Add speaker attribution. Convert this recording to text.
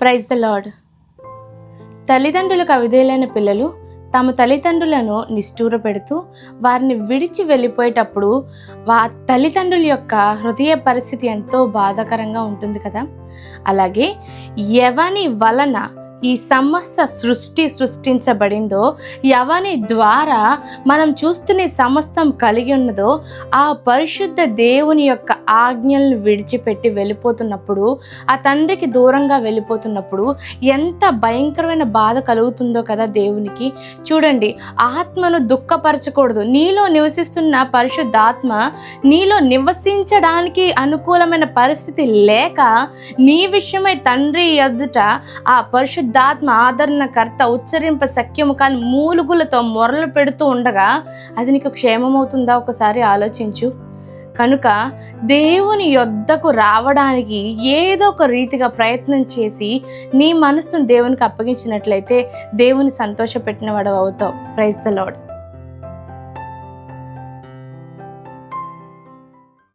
Speaker 1: Praise the lord తల్లిదండ్రులకు అవిధేయులైన పిల్లలు తమ తల్లిదండ్రులను నిష్ఠూర పెడుతూ వారిని విడిచి వెళ్ళిపోయేటప్పుడు వా తల్లిదండ్రుల యొక్క హృదయ పరిస్థితి ఎంతో బాధాకరంగా ఉంటుంది కదా. అలాగే ఎవని వలన ఈ సమస్త సృష్టి సృష్టించబడిందో ఎవని ద్వారా మనం చూస్తున్న సమస్తం కలిగి ఉన్నదో ఆ పరిశుద్ధ దేవుని యొక్క ఆజ్ఞలను విడిచిపెట్టి వెళ్ళిపోతున్నప్పుడు ఆ తండ్రికి దూరంగా వెళ్ళిపోతున్నప్పుడు ఎంత భయంకరమైన బాధ కలుగుతుందో కదా దేవునికి. చూడండి ఆత్మను దుఃఖపరచకూడదు. నీలో నివసిస్తున్న పరిశుద్ధాత్మ నీలో నివసించడానికి అనుకూలమైన పరిస్థితి లేక నీ విషయమై తండ్రి ఎదుట ఆ పరిశుద్ధాత్మ ఆదరణకర్త ఉచ్చరింప సఖ్యము కానీ మూలుగులతో మొరలు పెడుతూ ఉండగా అది నీకు క్షేమమవుతుందా? ఒకసారి ఆలోచించు. కనుక దేవుని యొద్దకు రావడానికి ఏదో ఒక రీతిగా ప్రయత్నం చేసి నీ మనస్సును దేవునికి అప్పగించినట్లయితే దేవుని సంతోషపెట్టిన వాడు అవుతావు. Praise the lord